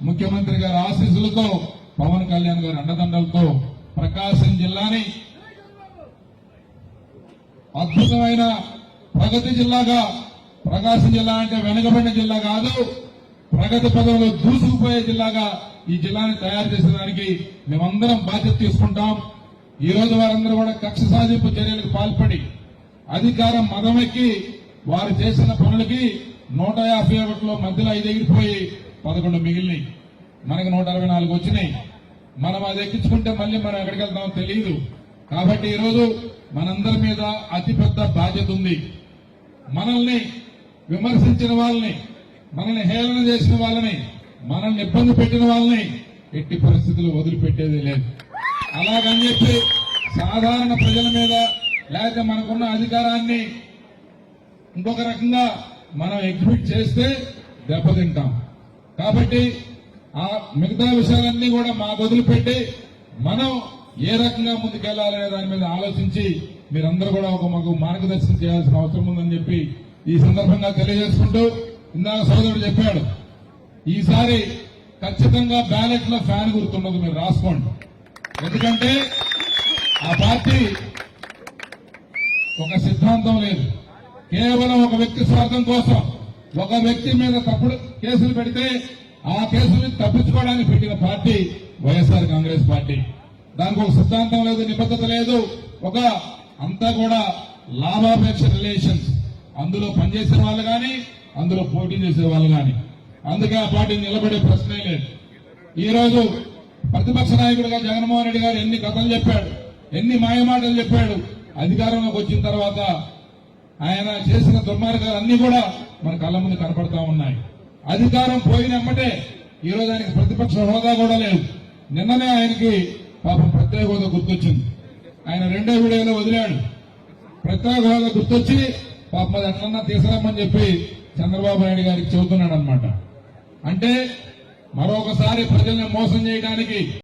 ముఖ్యమంత్రి గారి ఆశీస్సులతో పవన్ కళ్యాణ్ గారి అండదండలతో ప్రకాశం జిల్లాని అద్భుతమైన ప్రగతి జిల్లాగా ప్రకాశం జిల్లా అంటే వెనుకబడిన జిల్లా కాదు ప్రగతి పదంలో దూసుకుపోయే జిల్లాగా ఈ జిల్లాని తయారు చేసేదానికి మేమందరం బాధ్యత తీసుకుంటాం. ఈ రోజు వారందరూ కూడా కక్ష సాధింపు చర్యలకు పాల్పడి అధికారం మదమెక్కి వారు చేసిన పనులకి నూట యాభై ఒకటిలో మధ్యలో ఐదు ఎగిరిపోయి పదకొండు మిగిలినాయి. మనకి నూట అరవై నాలుగు వచ్చినాయి. మనం అది ఎక్కించుకుంటే మళ్ళీ మనం ఎక్కడికి వెళ్తామో తెలియదు కాబట్టి ఈరోజు మనందరి మీద అతిపెద్ద బాధ్యత ఉంది. మనల్ని విమర్శించిన వాళ్ళని మనల్ని హేళన చేసిన వాళ్ళని మనల్ని ఇబ్బంది పెట్టిన వాళ్ళని ఎట్టి పరిస్థితులు వదిలిపెట్టేది లేదు. అలాగని చెప్పి సాధారణ ప్రజల మీద లేకపోతే మనకున్న అధికారాన్ని ఇంకొక రకంగా మనం ఎగ్జిబిట్ చేస్తే దెబ్బతింటాం. కాబట్టి ఆ మిగతా విషయాలన్నీ కూడా మాకు వదిలిపెట్టి మనం ఏ రకంగా ముందుకెళ్ళాలనే దాని మీద ఆలోచించి మీరందరూ కూడా ఒక మాకు మార్గదర్శనం చేయాల్సిన అవసరం ఉందని చెప్పి ఈ సందర్భంగా తెలియజేసుకుంటూ ఇందాక సోదరుడు చెప్పాడు ఈసారి ఖచ్చితంగా బ్యాలెట్లో ఫ్యాన్ గుర్తుండదు మీరు రాసుకోండి. ఎందుకంటే ఆ పార్టీ ఒక సిద్ధాంతం లేదు. కేవలం ఒక వ్యక్తి స్వార్థం కోసం ఒక వ్యక్తి మీద తప్పుడు కేసులు పెడితే ఆ కేసులు తప్పించుకోవడానికి పెట్టిన పార్టీ వైఎస్ఆర్ కాంగ్రెస్ పార్టీ. దానికి ఒక సిద్ధాంతం లేదు నిబద్ధత లేదు ఒక అంతా కూడా లాభాపేక్ష రిలేషన్స్. అందులో పనిచేసే వాళ్ళు కానీ అందులో పోటీ చేసే వాళ్ళు కానీ. అందుకే ఆ పార్టీ నిలబడే ప్రశ్నే లేదు. ఈ రోజు ప్రతిపక్ష నాయకుడిగా జగన్మోహన్ రెడ్డి గారు ఎన్ని కథలు చెప్పాడు ఎన్ని మాయమాటలు చెప్పాడు అధికారంలోకి వచ్చిన తర్వాత ఆయన చేసిన దుర్మార్గాలు అన్ని కూడా మన కళ్ళ ముందు కనపడతా ఉన్నాయి. అధికారం పోయినమ్మటే ఈ రోజు ఆయనకి ప్రతిపక్ష హోదా కూడా లేదు. నిన్ననే ఆయనకి పాపం ప్రత్యేక హోదా గుర్తొచ్చింది. ఆయన రెండో వీడియోలో వదిలాడు. ప్రత్యేక హోదా గుర్తొచ్చి పాపం అది అట్లన్నా తీసుకురమ్మని చెప్పి చంద్రబాబు నాయుడు గారికి చెబుతున్నాడు అనమాట అంటే మరొకసారి ప్రజల్ని మోసం చేయడానికి